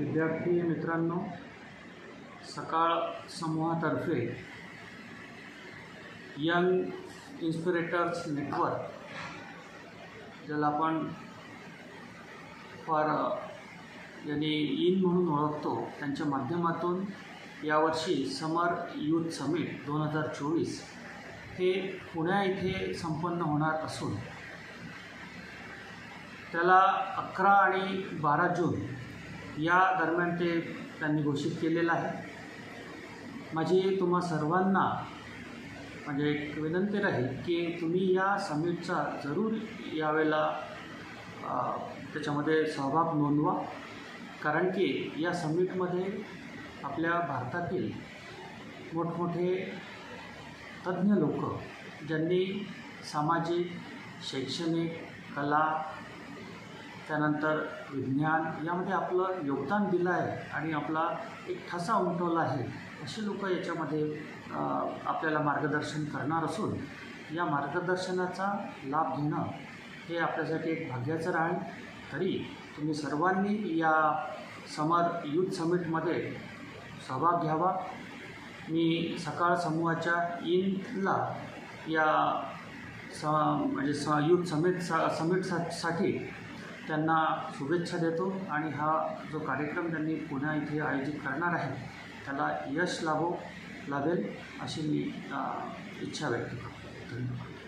विद्यार्थी मित्रांनो सकाळ समूहातर्फे यंग इन्स्पिरेटर्स नेटवर्क ज्याला आपण फार यांनी इन म्हणून ओळखतो त्यांच्या माध्यमातून यावर्षी समर यूथ समिट दोन हजार चोवीस हे पुण्या इथे संपन्न होणार असून त्याला अकरा आणि बारा जून या दरम्यान ते त्यांनी घोषित केलेलं आहे. माझी तुम्हा सर्वांना म्हणजे एक विनंती राहील की तुम्ही या समिटचा जरूर यावेळेला त्याच्यामध्ये सहभाग नोंदवा. कारण की या समिटमध्ये आपल्या भारतातील मोठमोठे तज्ज्ञ लोक ज्यांनी सामाजिक शैक्षणिक कला त्यानंतर विज्ञान यामध्ये आपलं योगदान दिलं आहे आणि आपला एक ठसा उमटवला आहे अशी लोक याच्यामध्ये आपल्याला मार्गदर्शन करणार असून या मार्गदर्शनाचा लाभ घेणं हे आपल्यासाठी एक भाग्याचं राहील. तरी तुम्ही सर्वांनी या समर यूथ समिटमध्ये सहभाग घ्यावा. मी सकाळ समूहाच्या इनला या स म्हणजे स यूथ समिट सा समिटसाठी त्यांना शुभेच्छा देतो आणि हा जो कार्यक्रम त्यांनी पुण्या इथे आयोजित करणार आहे त्याला यश लाभो लाभेल अशी मी इच्छा व्यक्त करतो. धन्यवाद.